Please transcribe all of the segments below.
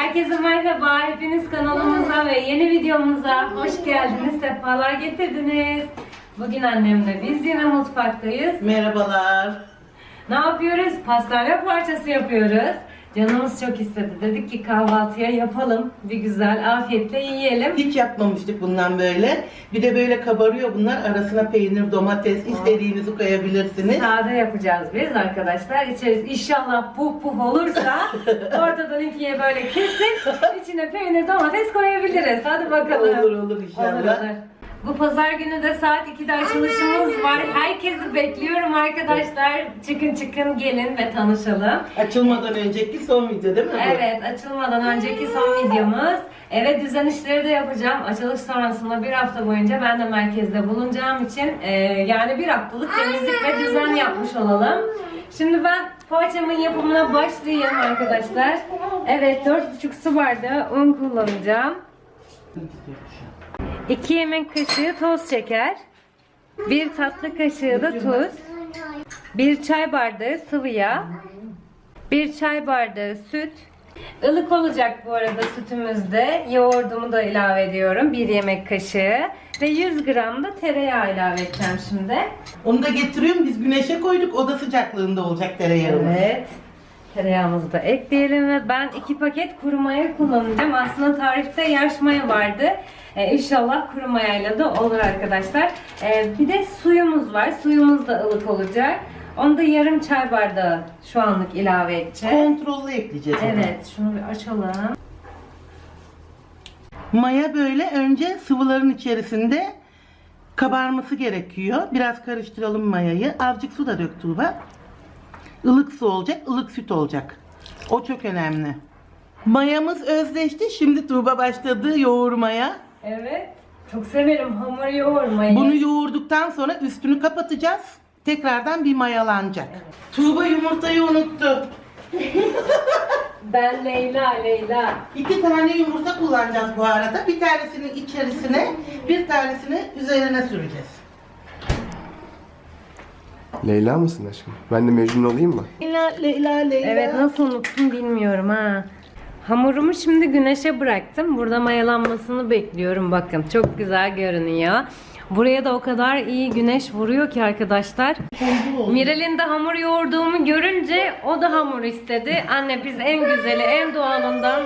Herkese merhaba. Hepiniz kanalımıza ve yeni videomuza hoş geldiniz. Sefalar getirdiniz. Bugün annemle biz yine mutfaktayız. Merhabalar. Ne yapıyoruz? Pastane parçası yapıyoruz. Canımız çok istedi. Dedik ki kahvaltıya yapalım. Bir güzel afiyetle yiyelim. Hiç yapmamıştık bundan böyle. Bir de böyle kabarıyor bunlar. Arasına peynir, domates istediğinizi koyabilirsiniz. Sade yapacağız biz arkadaşlar. İçeriz inşallah puf puf olursa ortadan ikiye böyle kesip içine peynir domates koyabiliriz. Hadi bakalım. Olur olur inşallah. Olur, olur. Bu pazar günü de saat 2'de açılışımız var. Herkesi bekliyorum arkadaşlar. Çıkın çıkın gelin ve tanışalım. Açılmadan önceki son video değil mi bu? Evet açılmadan önceki son videomuz. Evet düzen işleri de yapacağım. Açılış sonrasında bir hafta boyunca ben de merkezde bulunacağım için e, yani bir haftalık temizlik ve düzen yapmış olalım. Şimdi ben poğaçamın yapımına başlayayım arkadaşlar. Evet 4,5 su bardağı un kullanacağım. 2 yemek kaşığı toz şeker. 1 tatlı kaşığı da tuz. 1 çay bardağı sıvı yağ. 1 çay bardağı süt. Ilık olacak bu arada sütümüzde. Yoğurdumu da ilave ediyorum. 1 yemek kaşığı. Ve 100 gram da tereyağı ilave edeceğim şimdi. Onu da getiriyorum. Biz güneşe koyduk. Oda sıcaklığında olacak tereyağımız. Evet. Tereyağımızı da ekleyelim ve ben iki paket kuru maya kullanacağım. Aslında tarifte yaş maya vardı. Ee, inşallah kuru mayayla da olur arkadaşlar. Ee, bir de suyumuz var. Suyumuz da ılık olacak. Onu da yarım çay bardağı şu anlık ilave edeceğim. Kontrollü ekleyeceğiz onu. Evet, şunu bir açalım. Maya böyle önce sıvıların içerisinde kabarması gerekiyor. Biraz karıştıralım mayayı. Azıcık su da dök Tuğba. Ilık su olacak, ılık süt olacak. O çok önemli. Mayamız özleşti. Şimdi Tuğba başladı yoğurmaya. Evet. Çok severim hamur yoğurmayı. Bunu yoğurduktan sonra üstünü kapatacağız. Tekrardan bir mayalanacak. Tuğba yumurtayı unuttu. Ben Leyla, Leyla. İki tane yumurta kullanacağız bu arada. Bir tanesini içerisine, bir tanesini üzerine süreceğiz. Leyla mısın aşkım? Ben de Mecnun olayım mı? Leyla, Leyla, Leyla. Evet nasıl unuttum bilmiyorum ha. Hamurumu şimdi güneşe bıraktım. Burada mayalanmasını bekliyorum. Bakın çok güzel görünüyor. Buraya da o kadar iyi güneş vuruyor ki arkadaşlar. Mirel'in de hamur yoğurduğumu görünce o da hamur istedi. Anne biz en güzeli, en doğalından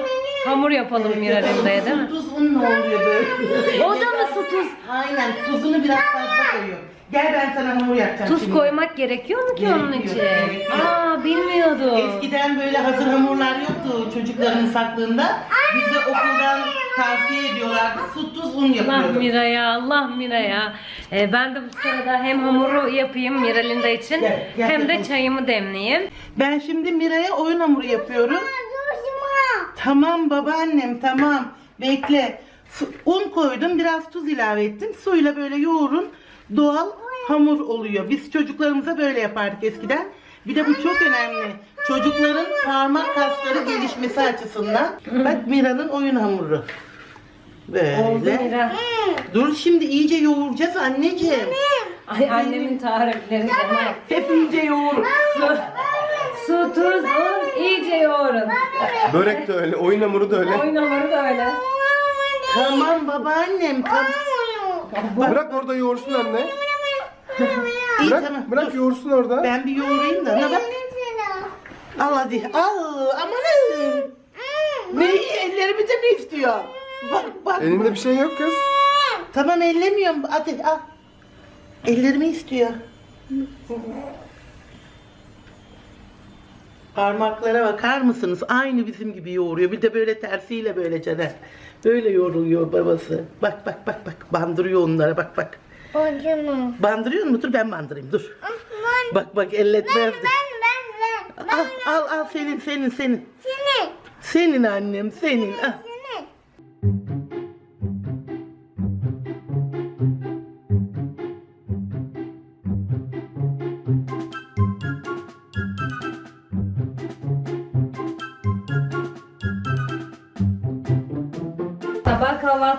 hamur yapalım Mirel'in de değil mi? Tuz un ne oluyor böyle? O da mı su tuz? Aynen tuzunu biraz fazla koyuyor. Gel ben sana hamur yapacağım Tuz şimdi. koymak gerekiyor mu ki onun Gerekiyor, için? Aa bilmiyordum. Eskiden böyle hazır hamurlar yoktu çocukların saklığında. Bize okuldan tavsiye ediyorlardı. Su tuz un Allah yapıyorduk. Mira'ya, Allah Mira'ya. Ee, ben de bu sırada hem hamuru yapayım Miral'in de için Gel, gel hem de yapalım. çayımı demleyeyim. Ben şimdi Mira'ya oyun hamuru yapıyorum. Tamam babaannem tamam. Bekle. Su- un koydum biraz tuz ilave ettim. Suyla böyle yoğurun. Doğal hamur oluyor. Biz çocuklarımıza böyle yapardık eskiden. Bir de bu çok önemli. Çocukların parmak kasları gelişmesi açısından. Bak Mira'nın oyun hamuru. Oldu Böyle. Mira. Dur şimdi iyice yoğuracağız anneciğim. Ay annemin tarifleri de. Hep iyice yoğur. Su, su, tuz, un, iyice yoğurun. Börek de öyle, oyun hamuru da öyle. Oyun hamuru da öyle. Tamam babaannem tamam. Bırak orada yoğursun anne. İyi Bırak, tamam. bırak dur. yoğursun orada. Ben bir yoğurayım da. Ne bak. Al hadi. Al. Amanın. Neyi ellerimi de mi istiyor? Bak bak. Elinde bir şey yok kız. Tamam ellemiyorum. Hadi al. Ellerimi istiyor. Parmaklara bakar mısınız? Aynı bizim gibi yoğuruyor. Bir de böyle tersiyle böyle Caner. Böyle yoğruluyor babası. Bak bak bak bak. Bandırıyor onlara bak bak. Hocam. Bandırıyor mu? Dur ben bandırayım dur. Bak bak elletmez. Ben ben ben. Al al al senin senin senin. Seni. Senin annem senin. Al. Seni.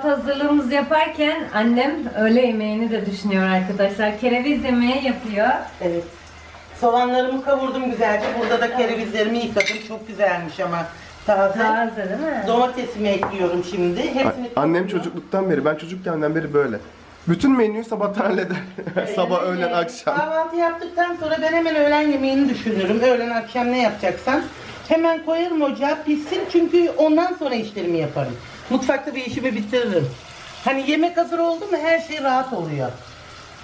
Kahvaltı hazırlığımızı yaparken annem öğle yemeğini de düşünüyor arkadaşlar. Kereviz yemeği yapıyor. Evet. Soğanlarımı kavurdum güzelce. Burada da kerevizlerimi yıkadım. Çok güzelmiş ama. Taze. Taze değil mi? Domatesimi ekliyorum şimdi. Hepsini A- Annem çocukluktan beri, ben çocukkenden beri böyle. Bütün menüyü sabahtan halleder. Sabah, öğlen, akşam. Kahvaltı yaptıktan sonra ben hemen öğlen yemeğini düşünürüm. Öğlen akşam ne yapacaksam. Hemen koyarım ocağa pişsin çünkü ondan sonra işlerimi yaparım. Mutfakta bir işimi bitiririm. Hani yemek hazır oldu mu her şey rahat oluyor.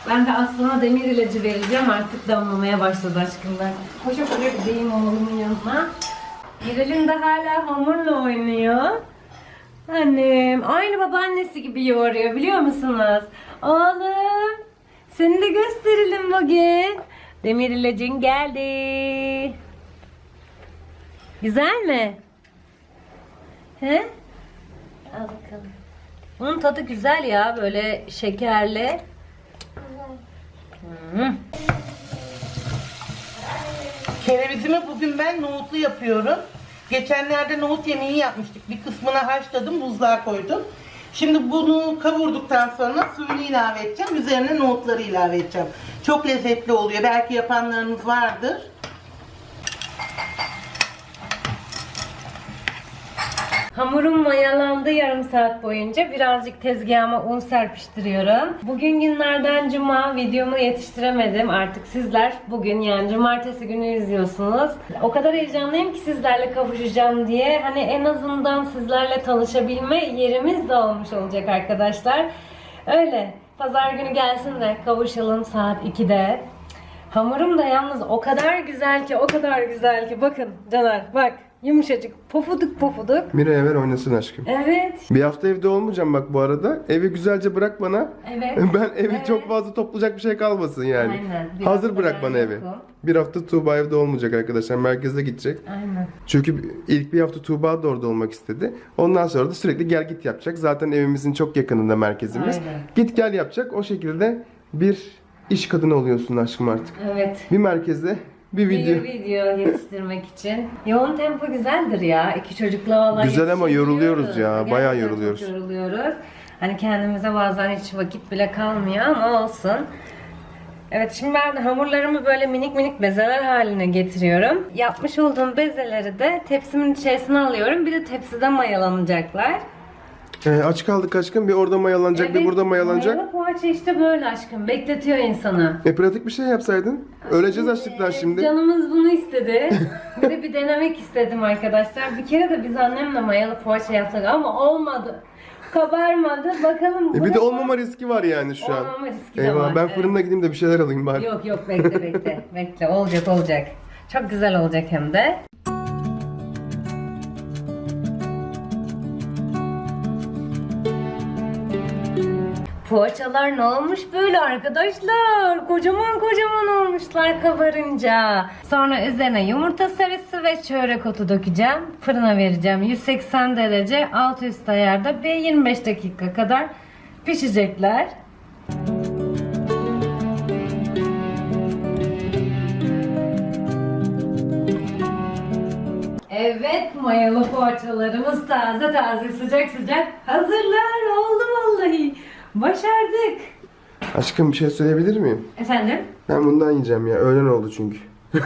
Ben de aslında demir ilacı vereceğim artık damlamaya başladı aşkımdan. Koşa koşa gideyim oğlumun yanına. İrel'in de hala hamurla oynuyor. Annem aynı babaannesi gibi yoğuruyor biliyor musunuz? Oğlum seni de gösterelim bugün. Demir ilacın geldi. Güzel mi? He? Al bakalım. Bunun tadı güzel ya böyle şekerli. Kerevizimi bugün ben nohutlu yapıyorum. Geçenlerde nohut yemeği yapmıştık. Bir kısmını haşladım, buzluğa koydum. Şimdi bunu kavurduktan sonra suyunu ilave edeceğim. Üzerine nohutları ilave edeceğim. Çok lezzetli oluyor. Belki yapanlarınız vardır. Hamurum mayalandı yarım saat boyunca. Birazcık tezgahıma un serpiştiriyorum. Bugün günlerden cuma videomu yetiştiremedim. Artık sizler bugün yani cumartesi günü izliyorsunuz. O kadar heyecanlıyım ki sizlerle kavuşacağım diye. Hani en azından sizlerle tanışabilme yerimiz de olmuş olacak arkadaşlar. Öyle. Pazar günü gelsin de kavuşalım saat 2'de. Hamurum da yalnız o kadar güzel ki, o kadar güzel ki. Bakın Caner bak yumuşacık, pofuduk pofuduk. Mira'ya ver oynasın aşkım. Evet. Bir hafta evde olmayacağım bak bu arada. Evi güzelce bırak bana. Evet. Ben evi Evet. çok fazla toplayacak bir şey kalmasın yani. Aynen. Bir Hazır hafta bırak ben bana evi. yokum. Bir hafta Tuğba evde olmayacak arkadaşlar. Merkeze gidecek. Aynen. Çünkü ilk bir hafta Tuğba da orada olmak istedi. Ondan sonra da sürekli gel git yapacak. Zaten evimizin çok yakınında merkezimiz. Aynen. Git gel yapacak. O şekilde bir iş kadını oluyorsun aşkım artık. Evet. Bir merkezde bir video. Bir video yetiştirmek için. Yoğun tempo güzeldir ya. İki çocukla valla Güzel ama yoruluyoruz ya, bayağı Gerçekten yoruluyoruz. çok yoruluyoruz. Hani kendimize bazen hiç vakit bile kalmıyor ama olsun. Evet şimdi ben hamurlarımı böyle minik minik bezeler haline getiriyorum. Yapmış olduğum bezeleri de tepsimin içerisine alıyorum. Bir de tepside mayalanacaklar. Ee, aç kaldık aşkım. Bir orada mayalanacak, bir burada mayalanacak. Mayalı poğaça işte böyle aşkım. Bekletiyor insanı. E pratik bir şey yapsaydın. Öleceğiz açlıktan şimdi. Canımız bunu istedi. bir de bir denemek istedim arkadaşlar. Bir kere de biz annemle mayalı poğaça yaptık ama olmadı. Kabarmadı. Bakalım. E bu bir de olmama riski var yani şu an. Olmama riski de Eyvah var, ben evet. fırına gideyim de bir şeyler alayım bari. Yok yok bekle bekle. bekle olacak olacak. Çok güzel olacak hem de. Poğaçalar ne olmuş böyle arkadaşlar? Kocaman kocaman olmuşlar kabarınca. Sonra üzerine yumurta sarısı ve çörek otu dökeceğim. Fırına vereceğim. 180 derece alt üst ayarda ve 25 dakika kadar pişecekler. Evet mayalı poğaçalarımız taze taze sıcak sıcak hazırlar oldu vallahi. Başardık. Aşkım bir şey söyleyebilir miyim? Efendim? Ben bundan yiyeceğim ya. Öğlen oldu çünkü.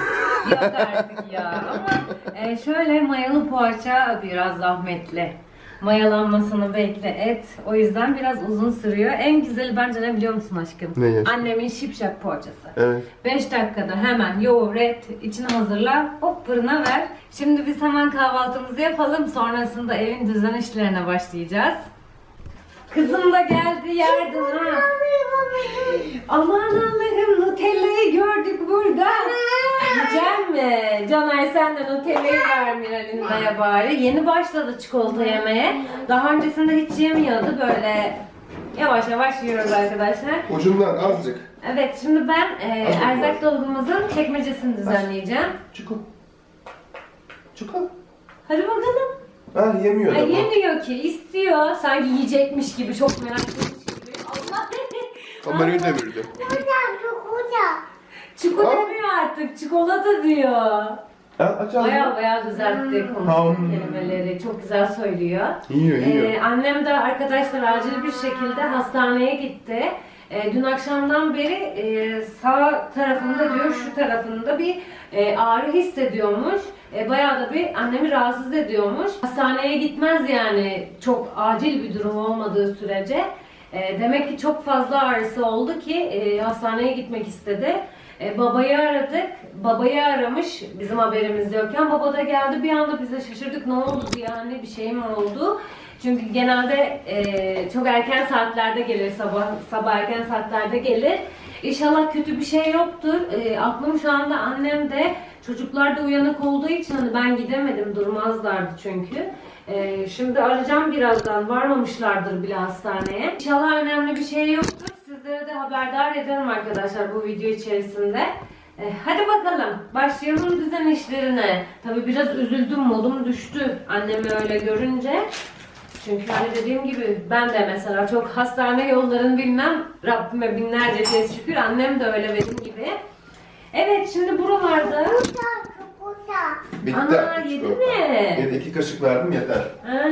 Yok artık ya. Ama e, şöyle mayalı poğaça biraz zahmetli. Mayalanmasını bekle et. O yüzden biraz uzun sürüyor. En güzeli bence ne biliyor musun aşkım? Ne yaşa- Annemin şipşak poğaçası. Evet. 5 dakikada hemen yoğur et, içini hazırla, hop fırına ver. Şimdi biz hemen kahvaltımızı yapalım. Sonrasında evin düzen işlerine başlayacağız. Kızım da geldi yardım ha. Aman Allah'ım Nutella'yı gördük burada. Yiyecek mi? Caner sen de Nutella'yı ver Miral'in daya bari. Yeni başladı çikolata yemeye. Daha öncesinde hiç yemiyordu böyle. Yavaş yavaş yiyoruz arkadaşlar. Ucundan azıcık. Evet şimdi ben e, bakalım. erzak dolabımızın çekmecesini düzenleyeceğim. Çiko. Çiko. Hadi bakalım. Ha yemiyor da Ay, bu. yemiyor ki istiyor. Sanki yiyecekmiş gibi çok merak etmiş gibi. Allah. Kamerayı devirdi. Çikolata Ha? demiyor artık. Çikolata diyor. Ha, aç. Baya baya düzeltti konuştuğu Tamam. kelimeleri. Çok güzel söylüyor. Yiyor yiyor. Ee, annem de arkadaşlar acil bir şekilde hastaneye gitti. Ee, dün akşamdan beri e, sağ tarafında diyor şu tarafında bir e, ağrı hissediyormuş. e, bayağı da bir annemi rahatsız ediyormuş. Hastaneye gitmez yani çok acil bir durum olmadığı sürece. E, demek ki çok fazla ağrısı oldu ki e, hastaneye gitmek istedi. E, babayı aradık. Babayı aramış bizim haberimiz yokken. Baba da geldi bir anda bize şaşırdık. Ne oldu diye anne bir şey mi oldu? Çünkü genelde e, çok erken saatlerde gelir sabah sabah erken saatlerde gelir. İnşallah kötü bir şey yoktur. E, aklım şu anda annem de çocuklar da uyanık olduğu için hani ben gidemedim durmazlardı çünkü. E, şimdi arayacağım birazdan varmamışlardır bile hastaneye. İnşallah önemli bir şey yoktur. Sizlere de haberdar ederim arkadaşlar bu video içerisinde. E, hadi bakalım başlayalım düzen işlerine. Tabi biraz üzüldüm modum düştü annemi öyle görünce. Çünkü hani dediğim gibi ben de mesela çok hastane yollarını bilmem. Rabbime binlerce kez şükür. Annem de öyle benim gibi. Evet şimdi buralarda Bitti Ana, artık yedi çikolata. mi? Yedi iki kaşık verdim yeter. Hı.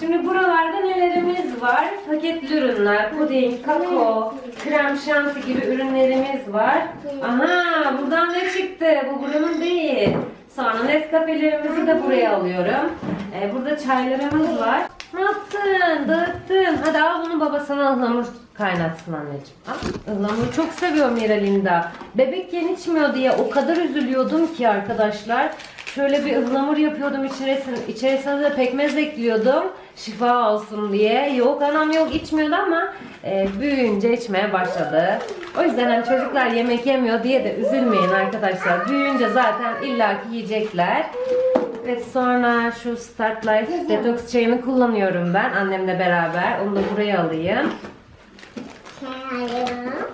Şimdi buralarda nelerimiz var? Paketli ürünler, puding, kakao, krem şanti gibi ürünlerimiz var. Aha buradan ne çıktı? Bu buranın değil. Sonra Nescafe'lerimizi de buraya alıyorum. Ee, burada çaylarımız var. Ne yaptın? Dağıttın. Hadi al bunu baba sana ıhlamur kaynatsın anneciğim. Al. Ihlamuru çok seviyorum Miralinda. Bebekken içmiyor diye o kadar üzülüyordum ki arkadaşlar. Şöyle bir ıhlamur yapıyordum içerisine, içerisine de pekmez ekliyordum. Şifa olsun diye. Yok anam yok içmiyordu ama e, büyüyünce içmeye başladı. O yüzden hani çocuklar yemek yemiyor diye de üzülmeyin arkadaşlar. Büyüyünce zaten illaki yiyecekler. Ve sonra şu Start Life Detox çayını kullanıyorum ben annemle beraber. Onu da buraya alayım.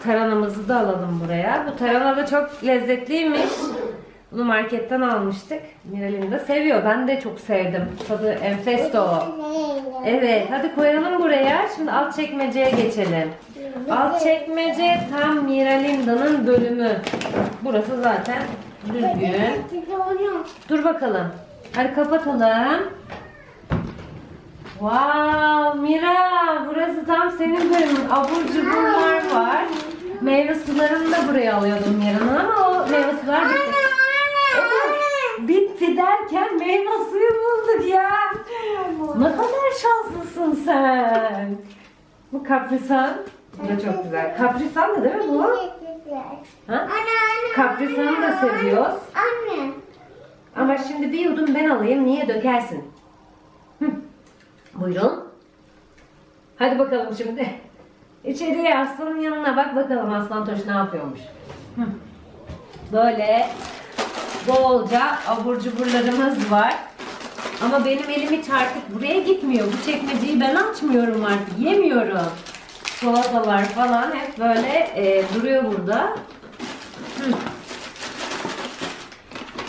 Taranamızı da alalım buraya. Bu tarhana da çok lezzetliymiş. Bunu marketten almıştık. Miral'in de seviyor. Ben de çok sevdim. Tadı enfesto. Evet, hadi koyalım buraya. Şimdi alt çekmeceye geçelim. Alt çekmece tam Miralinda'nın bölümü. Burası zaten düzgün. Dur bakalım. Hadi kapatalım. Wow, Mira, burası tam senin bölümün. Abur cuburlar var. Meyve sularını da buraya alıyordum Mira'nın ama o meyve sular bitti. Bitti derken meyve suyu bulduk ya. Ne kadar şanslısın sen. Bu kaprisan. Bu da çok güzel. Kaprisan da değil mi bu? Ha? Kaprisanı da seviyoruz. Anne. Ama şimdi bir yudum ben alayım. Niye dökersin? Hı. Buyurun. Hadi bakalım şimdi. İçeriye aslanın yanına bak bakalım aslan toş ne yapıyormuş. Hı. Böyle bolca abur cuburlarımız var. Ama benim elim hiç artık buraya gitmiyor. Bu çekmeceyi ben açmıyorum artık. Yemiyorum. Çikolatalar falan hep böyle e, duruyor burada. Hı.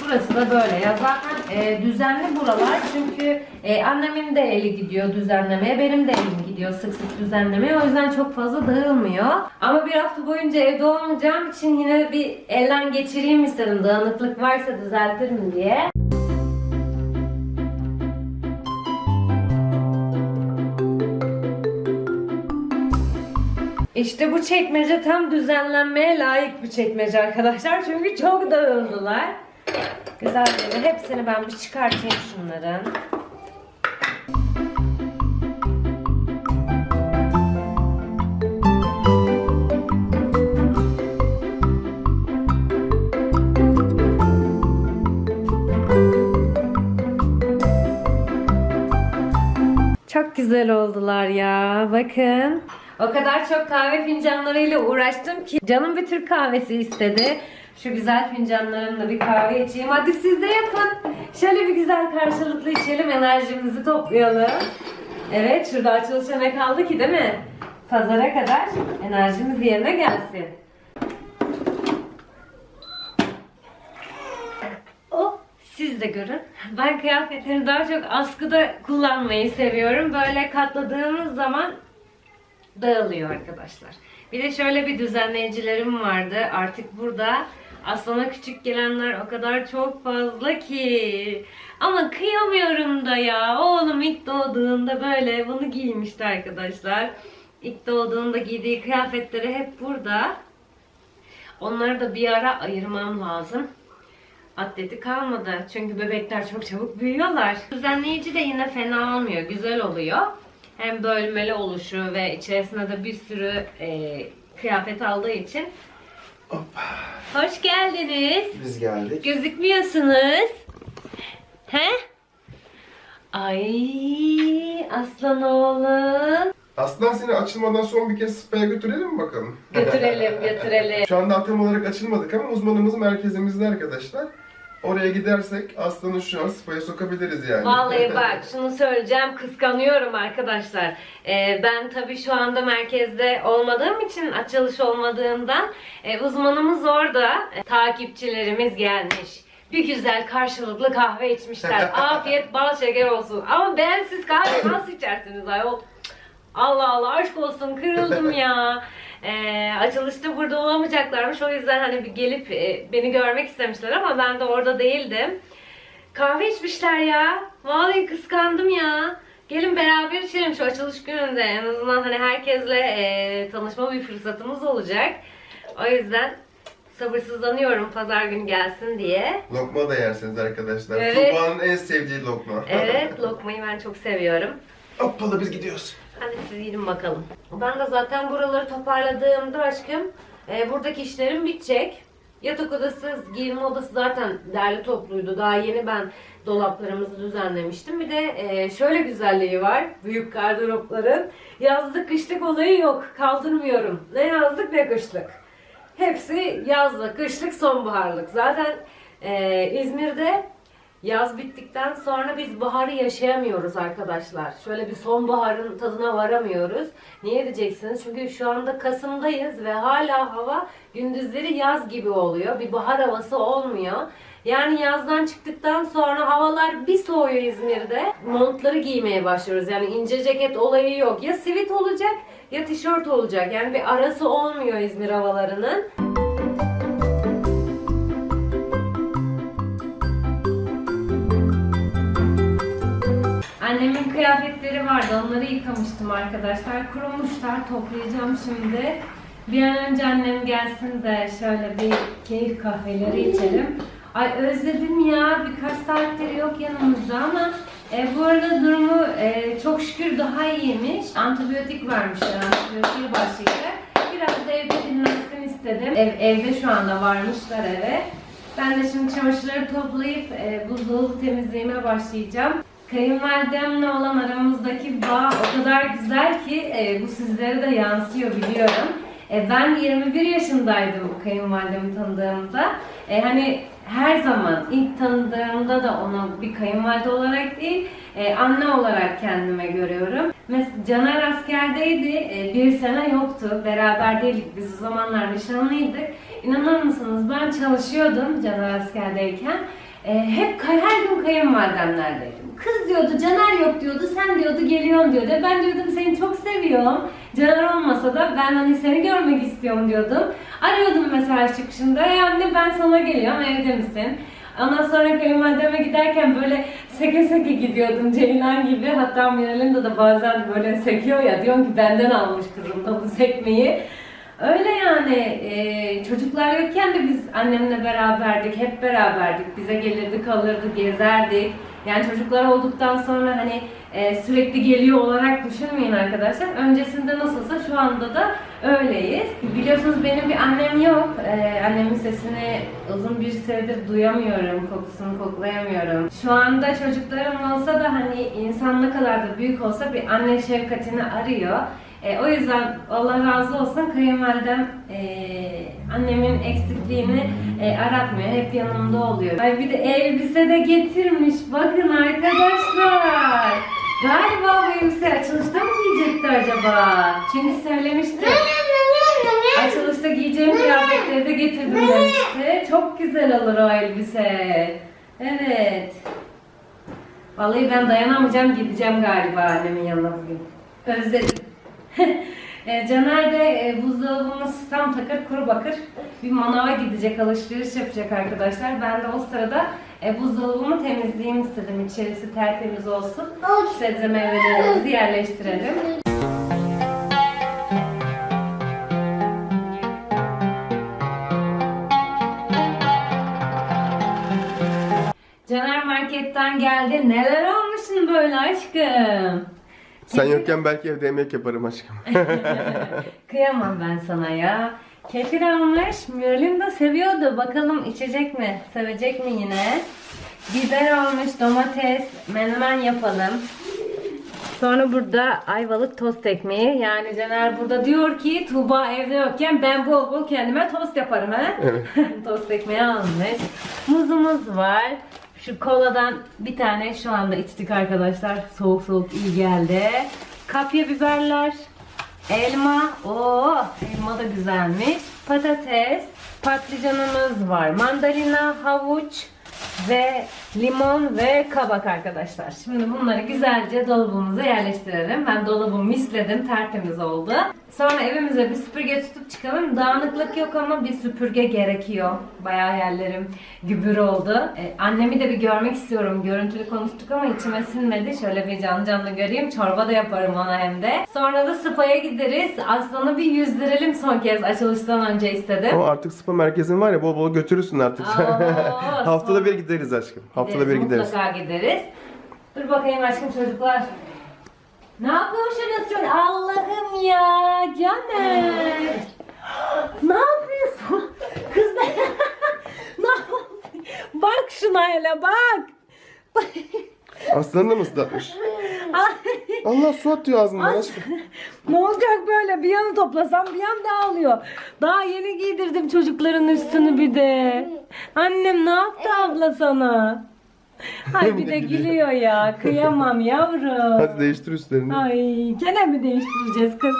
Burası da böyle ya zaten e, düzenli buralar çünkü e, annemin de eli gidiyor düzenlemeye benim de elim gidiyor sık sık düzenlemeye o yüzden çok fazla dağılmıyor. Ama bir hafta boyunca evde olmayacağım için yine bir elden geçireyim istedim dağınıklık varsa düzeltirim diye. İşte bu çekmece tam düzenlenmeye layık bir çekmece arkadaşlar çünkü çok dağıldılar. Güzel böyle hepsini ben bir çıkartayım şunların. Güzel oldular ya. Bakın. O kadar çok kahve fincanlarıyla uğraştım ki canım bir Türk kahvesi istedi. Şu güzel fincanlarımla bir kahve içeyim. Hadi siz de yapın. Şöyle bir güzel karşılıklı içelim. Enerjimizi toplayalım. Evet şurada açılışa ne kaldı ki değil mi? Pazara kadar enerjimiz yerine gelsin. De görün. Ben kıyafetleri daha çok askıda kullanmayı seviyorum. Böyle katladığımız zaman dağılıyor arkadaşlar. Bir de şöyle bir düzenleyicilerim vardı. Artık burada aslana küçük gelenler o kadar çok fazla ki. Ama kıyamıyorum da ya. Oğlum ilk doğduğunda böyle bunu giymişti arkadaşlar. İlk doğduğunda giydiği kıyafetleri hep burada. Onları da bir ara ayırmam lazım. Atleti kalmadı. Çünkü bebekler çok çabuk büyüyorlar. Düzenleyici de yine fena olmuyor. Güzel oluyor. Hem bölmeli oluşu ve içerisinde de bir sürü e, kıyafet aldığı için. Hoş geldiniz. Biz geldik. Gözükmüyorsunuz. He? Ay aslan oğlum. Aslan seni açılmadan son bir kez spa'ya götürelim mi bakalım? Götürelim götürelim. Şu anda atam olarak açılmadık ama uzmanımız merkezimizde arkadaşlar. Oraya gidersek aslanı şu an spa'ya sokabiliriz yani. Vallahi bak şunu söyleyeceğim kıskanıyorum arkadaşlar. Ee, ben tabii şu anda merkezde olmadığım için açılış olmadığından e, uzmanımız orada. E, takipçilerimiz gelmiş. Bir güzel karşılıklı kahve içmişler. Afiyet bal şeker olsun. Ama ben siz kahve nasıl içersiniz ayol? Allah Allah aşk olsun kırıldım ya. Ee, açılışta burada olamayacaklarmış. O yüzden hani bir gelip e, beni görmek istemişler ama ben de orada değildim. Kahve içmişler ya. Vallahi kıskandım ya. Gelin beraber içelim şu açılış gününde. En azından hani herkesle e, tanışma bir fırsatımız olacak. O yüzden sabırsızlanıyorum pazar günü gelsin diye. Lokma da yersiniz arkadaşlar. Evet. Tuğba'nın en sevdiği lokma. Evet lokmayı ben çok seviyorum. Hoppala biz gidiyoruz. Hadi siz gidin bakalım. Ben de zaten buraları toparladığımda aşkım e, buradaki işlerim bitecek. Yatak odası, giyinme odası zaten derli topluydu. Daha yeni ben dolaplarımızı düzenlemiştim. Bir de e, şöyle güzelliği var. Büyük gardıropların. Yazlık kışlık olayı yok. Kaldırmıyorum. Ne yazlık ne kışlık. Hepsi yazlık, kışlık, sonbaharlık. Zaten e, İzmir'de Yaz bittikten sonra biz baharı yaşayamıyoruz arkadaşlar. Şöyle bir sonbaharın tadına varamıyoruz. Niye diyeceksiniz? Çünkü şu anda Kasım'dayız ve hala hava gündüzleri yaz gibi oluyor. Bir bahar havası olmuyor. Yani yazdan çıktıktan sonra havalar bir soğuyor İzmir'de. Montları giymeye başlıyoruz. Yani ince ceket olayı yok. Ya sivit olacak ya tişört olacak. Yani bir arası olmuyor İzmir havalarının. Annemin kıyafetleri vardı. Onları yıkamıştım arkadaşlar. Kurumuşlar. Toplayacağım şimdi. Bir an önce annem gelsin de şöyle bir keyif kahveleri içelim. Ay özledim ya. Birkaç saattir yok yanımızda ama e, bu arada durumu e, çok şükür daha iyiymiş. Antibiyotik vermişler. Antibiyotiğe başlayacak. Biraz da evde dinlensin istedim. Ev, evde şu anda varmışlar eve. Ben de şimdi çamaşırları toplayıp e, buzdolabı temizliğime başlayacağım. Kayınvalidemle olan aramızdaki bağ o kadar güzel ki e, bu sizlere de yansıyor biliyorum. E, ben 21 yaşındaydım kayınvalidemi tanıdığımda. E, hani her zaman ilk tanıdığımda da onu bir kayınvalide olarak değil, e, anne olarak kendime görüyorum. Mesela Caner askerdeydi, e, bir sene yoktu, beraber değildik, biz o zamanlar nişanlıydık. İnanır mısınız ben çalışıyordum Caner askerdeyken. E, hep her gün kayınvalidemlerdeydim. Kız diyordu Caner yok diyordu sen diyordu geliyorsun diyordu. E, Ben diyordum seni çok seviyorum. Caner olmasa da ben hani seni görmek istiyorum diyordum. Arıyordum mesela çıkışında e anne ben sana geliyorum evde misin? Ondan sonra kayınvalideme giderken böyle seke seke gidiyordum Ceylan gibi. Hatta Miral'in de bazen böyle sekiyor ya diyorum ki benden almış kızım da bu sekmeyi. Öyle yani e, çocuklar yokken de biz annemle beraberdik, hep beraberdik. Bize gelirdi, kalırdı, gezerdik. Yani çocuklar olduktan sonra hani e, sürekli geliyor olarak düşünmeyin arkadaşlar. Öncesinde nasılsa şu anda da öyleyiz. Biliyorsunuz benim bir annem yok. E, annemin sesini uzun bir süredir duyamıyorum, kokusunu koklayamıyorum. Şu anda çocuklarım olsa da hani insan ne kadar da büyük olsa bir anne şefkatini arıyor. E, o yüzden Allah razı olsun kayınvalidem e, annemin eksikliğini e, aratmıyor. Hep yanımda oluyor. Ay bir de elbise de getirmiş. Bakın arkadaşlar. Galiba bu elbise açılışta mı giyecekti acaba? Çünkü söylemişti. Açılışta giyeceğim kıyafetleri de getirdim demişti. Çok güzel olur o elbise. Evet. Vallahi ben dayanamayacağım gideceğim galiba annemin yanına bugün. Özledim. e, Caner de e, buzdolabımız tam takır kuru bakır bir manava gidecek alışveriş yapacak arkadaşlar. Ben de o sırada e, buzdolabımı temizleyeyim istedim. İçerisi tertemiz olsun. Sebze meyvelerimizi yerleştirelim. geldi. Neler olmuşsun böyle aşkım? Sen yokken belki evde yemek yaparım aşkım. Kıyamam ben sana ya. Kefir almış. Mürlin de seviyordu. Bakalım içecek mi? Sevecek mi yine? Biber almış. Domates. Menemen yapalım. Sonra burada ayvalık tost ekmeği. Yani Caner burada diyor ki Tuğba evde yokken ben bol bol kendime tost yaparım ha. tost ekmeği almış. Muzumuz var. Şu koladan bir tane şu anda içtik arkadaşlar. Soğuk soğuk iyi geldi. Kapya biberler. Elma. Oo, elma da güzelmiş. Patates. Patlıcanımız var. Mandalina, havuç ve limon ve kabak arkadaşlar. Şimdi bunları güzelce dolabımıza yerleştirelim. Ben dolabımı misledim. Tertemiz oldu. Sonra evimize bir süpürge tutup çıkalım. Dağınıklık yok ama bir süpürge gerekiyor. Bayağı yerlerim gübür oldu. Ee, annemi de bir görmek istiyorum. Görüntülü konuştuk ama içime sinmedi. Şöyle bir canlı canlı göreyim. Çorba da yaparım ona hem de. Sonra da spa'ya gideriz. Aslanı bir yüzdürelim son kez açılıştan önce istedim. Ama artık spa merkezin var ya bol bol götürürsün artık. Aa, Haftada bir gideriz aşkım. Haftada bir Gideriz. Mutlaka gideriz. Dur bakayım aşkım çocuklar. Ne yapıyorsunuz şöyle? Allah'ım ya Caner. ne yapıyorsun? Kız ben... ne yapıyorsun? Bak şuna hele bak. Aslanı mı ıslatmış? Allah su atıyor ağzından aşkım. ne olacak böyle? Bir yanı toplasam bir yan dağılıyor. Daha yeni giydirdim çocukların üstünü bir de. Annem ne yaptı abla sana? Ay bir de gülüyor ya. Kıyamam yavrum. Hadi değiştir üstlerini. Ay gene mi değiştireceğiz kız?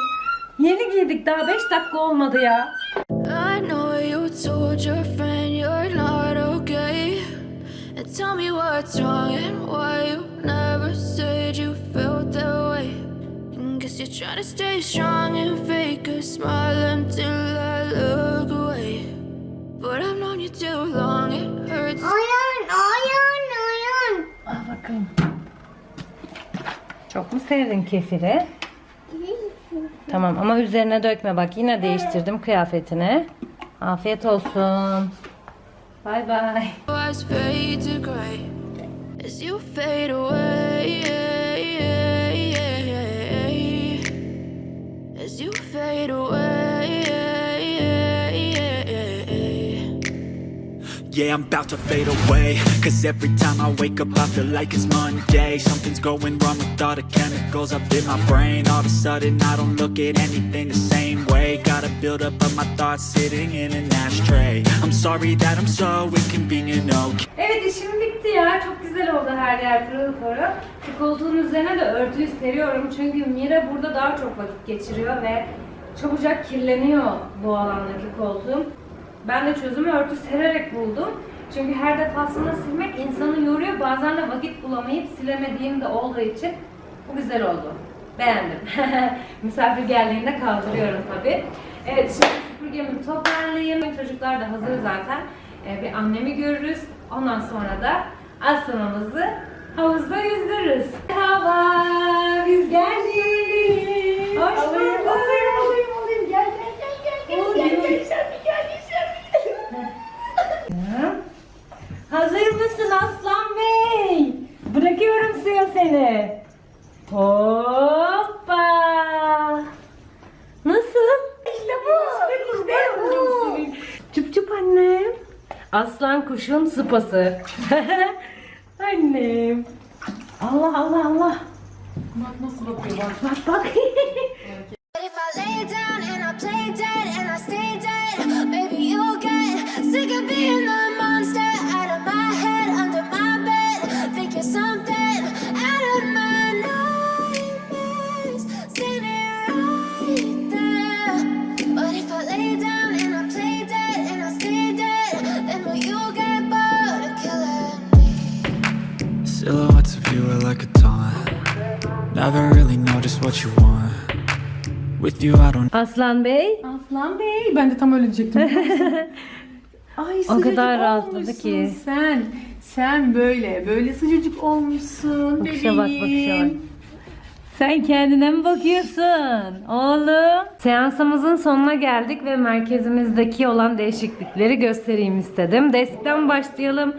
Yeni giydik daha 5 dakika olmadı ya. I know you told your friend you're not okay. And tell me what's wrong and why you never said you felt that way. And guess you're trying to stay strong and fake a smile until I look away. But I've known you too long, it hurts. Al bakalım. Çok mu sevdin kefiri? Tamam ama üzerine dökme bak yine değiştirdim kıyafetini. Afiyet olsun. Bay bay. Yeah, I'm about to fade away Cause every time I wake up I feel like it's Monday Something's going wrong with all the chemicals up in my brain All of a sudden I don't look at anything the same way Gotta build up of my thoughts sitting in an ashtray I'm sorry that I'm so inconvenient, okay Evet işim bitti ya. Çok güzel oldu her yer pırıl pırıl. Koltuğun üzerine de örtüyü seriyorum. Çünkü Mira burada daha çok vakit geçiriyor ve çabucak kirleniyor bu alandaki koltuğum. Ben de çözümü örtü sererek buldum. Çünkü her defasında silmek insanı yoruyor. Bazen de vakit bulamayıp silemediğim de olduğu için bu güzel oldu. Beğendim. Misafir geldiğinde kaldırıyorum tabii. Evet şimdi süpürgemi toparlayayım. Çocuklar da hazır zaten. Ee, bir annemi görürüz. Ondan sonra da aslanımızı havuzda yüzdürürüz. Merhaba, biz geldik. Hoş bulduk. Alayım, alayım, alayım. Gel, gel, gel, gel, gel, gel, sen bir gel, sen bir Hazır mısın Aslan Bey? Bırakıyorum suya seni. Hoppa. Nasıl? İşte bu. İşte bu. Çup çup annem. Aslan kuşun sıpası. annem. Allah Allah Allah. Bak nasıl bakıyor bak bak bak. Baby, you'll get sick of being the Never really know just what you want With you I don't Aslan Bey. Aslan Bey. Ben de tam öyle diyecektim. Ay sıcacık kadar rahatladı olmuşsun ki. Sen, sen böyle, böyle sıcacık olmuşsun Bakışa bak bakışa bak. bebeğim. Sen kendine mi bakıyorsun oğlum? Seansımızın sonuna geldik ve merkezimizdeki olan değişiklikleri göstereyim istedim. Deskten başlayalım.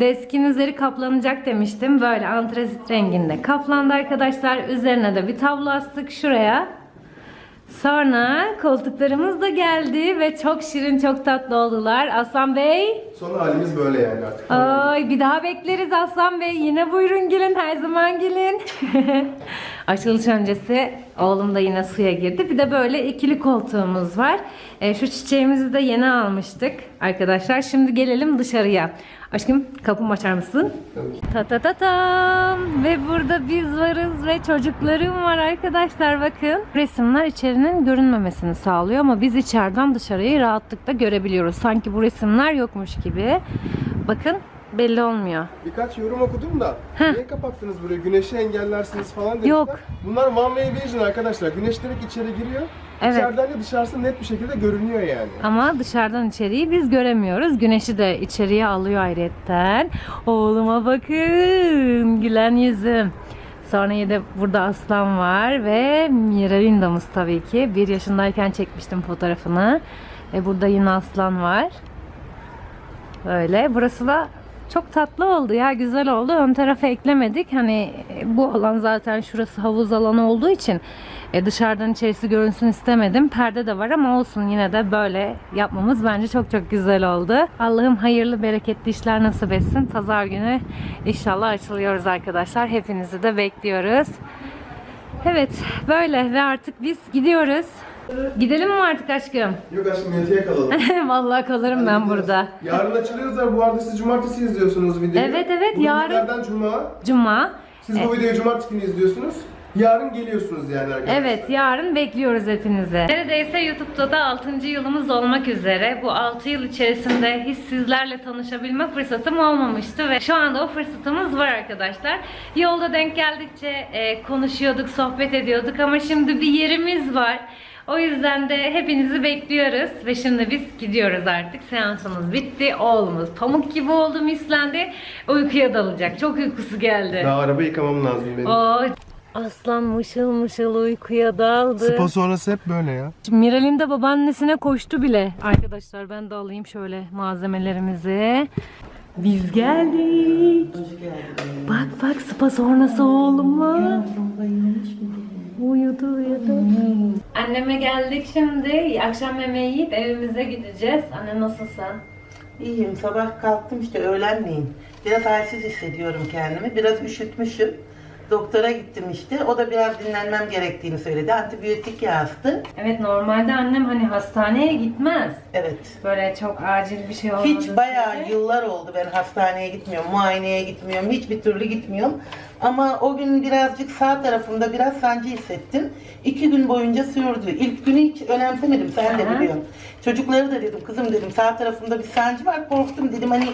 Deskin üzeri kaplanacak demiştim. Böyle antresit renginde kaplandı arkadaşlar. Üzerine de bir tablo astık şuraya. Sonra koltuklarımız da geldi ve çok şirin çok tatlı oldular. Aslan Bey. Son halimiz böyle yani artık. Ay bir daha bekleriz Aslan Bey. Yine buyurun gelin her zaman gelin. Açılış öncesi oğlum da yine suya girdi. Bir de böyle ikili koltuğumuz var. E, şu çiçeğimizi de yeni almıştık arkadaşlar. Şimdi gelelim dışarıya. Aşkım kapımı açar mısın? Ta ta ta tam. Ve burada biz varız ve çocuklarım var arkadaşlar bakın. Resimler içerinin görünmemesini sağlıyor ama biz içeriden dışarıyı rahatlıkla görebiliyoruz. Sanki bu resimler yokmuş gibi. Bakın belli olmuyor. Birkaç yorum okudum da niye kapattınız burayı? Güneşi engellersiniz falan demişler. Yok. Bunlar one way vision arkadaşlar. Güneş direkt içeri giriyor. Evet. İçeriden de dışarısı net bir şekilde görünüyor yani. Ama dışarıdan içeriği biz göremiyoruz. Güneşi de içeriye alıyor ayrıyetten. Oğluma bakın. Gülen yüzüm. Sonra yine burada aslan var ve Miralinda'mız tabii ki. Bir yaşındayken çekmiştim fotoğrafını. Ve burada yine aslan var. Böyle. Burası da çok tatlı oldu ya güzel oldu. Ön tarafa eklemedik. Hani e, bu alan zaten şurası havuz alanı olduğu için e, dışarıdan içerisi görünsün istemedim. Perde de var ama olsun yine de böyle yapmamız bence çok çok güzel oldu. Allah'ım hayırlı bereketli işler nasip etsin. Pazar günü inşallah açılıyoruz arkadaşlar. Hepinizi de bekliyoruz. Evet böyle ve artık biz gidiyoruz. Gidelim mi artık aşkım? Yok aşkım yatıya kalalım. Vallahi kalırım ben burada. Yarın açılıyoruz da bu arada siz cumartesi izliyorsunuz videoyu. Evet, evet, Bugün yarın- günlerden cuma. Cuma. Siz bu videoyu cumartesi günü izliyorsunuz. Yarın geliyorsunuz yani arkadaşlar. Evet yarın bekliyoruz hepinizi. Neredeyse YouTube'da da 6. yılımız olmak üzere. Bu 6 yıl içerisinde hiç sizlerle tanışabilme fırsatım olmamıştı ve şu anda o fırsatımız var arkadaşlar. Yolda denk geldikçe e, konuşuyorduk, sohbet ediyorduk ama şimdi bir yerimiz var. O yüzden de hepinizi bekliyoruz ve şimdi biz gidiyoruz artık. Seansımız bitti. Oğlumuz pamuk gibi oldu mislendi. Uykuya dalacak. Çok uykusu geldi. Daha araba yıkamam lazım benim. Oo, aslan mışıl mışıl uykuya daldı. Spa sonrası hep böyle ya. Miral'in de babaannesine koştu bile. Arkadaşlar ben de alayım şöyle malzemelerimizi. Biz geldik. Bak bak spa sonrası oğlumla. Uyudu uyudu. Anneme geldik şimdi. Akşam yemeği yiyip evimize gideceğiz. Anne nasılsın? İyiyim. Sabah kalktım işte öğlenleyin. Biraz halsiz hissediyorum kendimi. Biraz üşütmüşüm. Doktora gittim işte. O da biraz dinlenmem gerektiğini söyledi. Antibiyotik yazdı. Evet normalde annem hani hastaneye gitmez. Evet. Böyle çok acil bir şey olmadığı Hiç bayağı yıllar oldu ben hastaneye gitmiyorum, muayeneye gitmiyorum, hiçbir türlü gitmiyorum. Ama o gün birazcık sağ tarafımda biraz sancı hissettim. İki gün boyunca sürdü. İlk günü hiç önemsemedim, sen de Aha. biliyorsun. Çocukları da dedim, kızım dedim sağ tarafımda bir sancı var, korktum dedim hani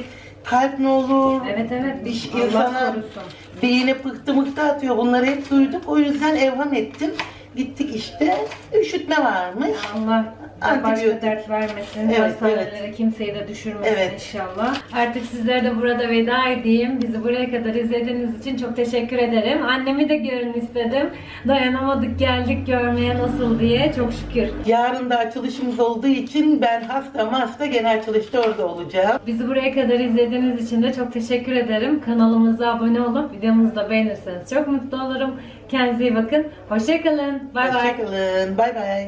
kalp ne olur, Evet evet bir İş Allah insana korusun. beyine pıhtı mıhtı atıyor. Bunları hep duyduk. O yüzden evham ettim. Gittik işte. Üşütme varmış. Allah başka Antibiyotik. dert vermesin. Evet, Hastanelere kimseyi de düşürmesin Evet. inşallah. Artık sizlere de burada veda edeyim. Bizi buraya kadar izlediğiniz için çok teşekkür ederim. Annemi de görün istedim. Dayanamadık geldik görmeye nasıl diye. Çok şükür. Yarın da açılışımız olduğu için ben hasta hasta gene açılışta orada olacağım. Bizi buraya kadar izlediğiniz için de çok teşekkür ederim. Kanalımıza abone olup videomuzu da beğenirseniz çok mutlu olurum. Kendinize iyi bakın. Hoşçakalın. Bay bay. Hoşçakalın. Bay bay.